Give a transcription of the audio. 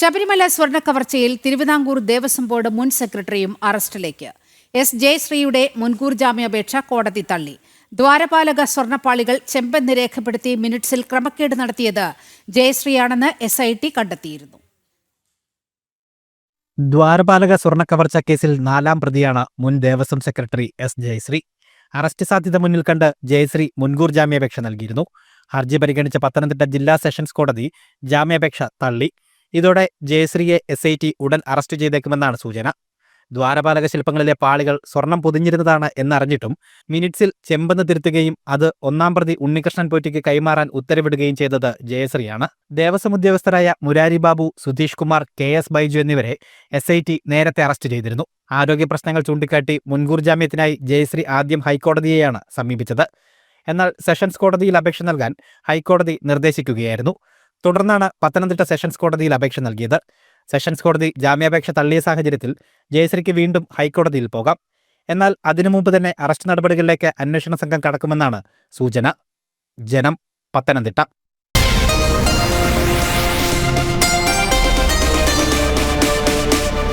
ശബരിമല സ്വർണ കവർച്ചയിൽ തിരുവിതാംകൂർ ദേവസ്വം ബോർഡ് മുൻ സെക്രട്ടറിയും അറസ്റ്റിലേക്ക്. എസ്. ജയശ്രീയുടെ മുൻകൂർ ജാമ്യാപേക്ഷ കോടതി തള്ളി. ദ്വാരപാലക സ്വർണപ്പാളികൾ ചെമ്പെന്ന് രേഖപ്പെടുത്തി മിനിറ്റ്സിൽ ക്രമക്കേട് നടത്തിയത് ജയശ്രീയാണെന്ന് എസ് ഐ ടി കണ്ടെത്തിയിരുന്നു. ദ്വാരപാലക സ്വർണക്കവർച്ച കേസിൽ നാലാം പ്രതിയാണ് മുൻ Devaswom secretary S. Jayasree. Arrest സാധ്യത മുന്നിൽ കണ്ട് ജയശ്രീ മുൻകൂർ ജാമ്യാപേക്ഷ നൽകിയിരുന്നു. ഹർജി പരിഗണിച്ച പത്തനംതിട്ട ജില്ലാ സെഷൻസ് കോടതി ജാമ്യാപേക്ഷ തള്ളി. ഇതോടെ ജയശ്രീയെ എസ് ഐ ടി ഉടൻ അറസ്റ്റ് ചെയ്തേക്കുമെന്നാണ് സൂചന. ദ്വാരപാലക ശില്പങ്ങളിലെ പാളികൾ സ്വർണം പൊതിഞ്ഞിരുന്നതാണ് എന്നറിഞ്ഞിട്ടും മിനിറ്റ്സിൽ ചെമ്പെന്ന് തിരുത്തുകയും അത് ഒന്നാം പ്രതി ഉണ്ണികൃഷ്ണൻ പോറ്റിക്ക് കൈമാറാൻ ഉത്തരവിടുകയും ചെയ്തത് ജയശ്രീയാണ്. ദേവസ്വം ഉദ്യോഗസ്ഥരായ മുരാരി ബാബു സുധീഷ് കുമാർ കെ എസ് ബൈജു എന്നിവരെ എസ് നേരത്തെ അറസ്റ്റ് ചെയ്തിരുന്നു. ആരോഗ്യ പ്രശ്നങ്ങൾ ചൂണ്ടിക്കാട്ടി മുൻകൂർ ജാമ്യത്തിനായി ജയശ്രീ ആദ്യം ഹൈക്കോടതിയെയാണ് സമീപിച്ചത്. എന്നാൽ സെഷൻസ് കോടതിയിൽ അപേക്ഷ നൽകാൻ ഹൈക്കോടതി നിർദ്ദേശിക്കുകയായിരുന്നു. തുടർന്നാണ് പത്തനംതിട്ട സെഷൻസ് കോടതിയിൽ അപേക്ഷ നൽകിയത്. സെഷൻസ് കോടതി ജാമ്യാപേക്ഷ തള്ളിയ സാഹചര്യത്തിൽ ജയശ്രീക്ക് വീണ്ടും ഹൈക്കോടതിയിൽ പോകാം. എന്നാൽ അതിനു മുമ്പ് തന്നെ അറസ്റ്റ് നടപടികളിലേക്ക് അന്വേഷണ സംഘം കടക്കുമെന്നാണ് സൂചന. ജനം പത്തനംതിട്ട.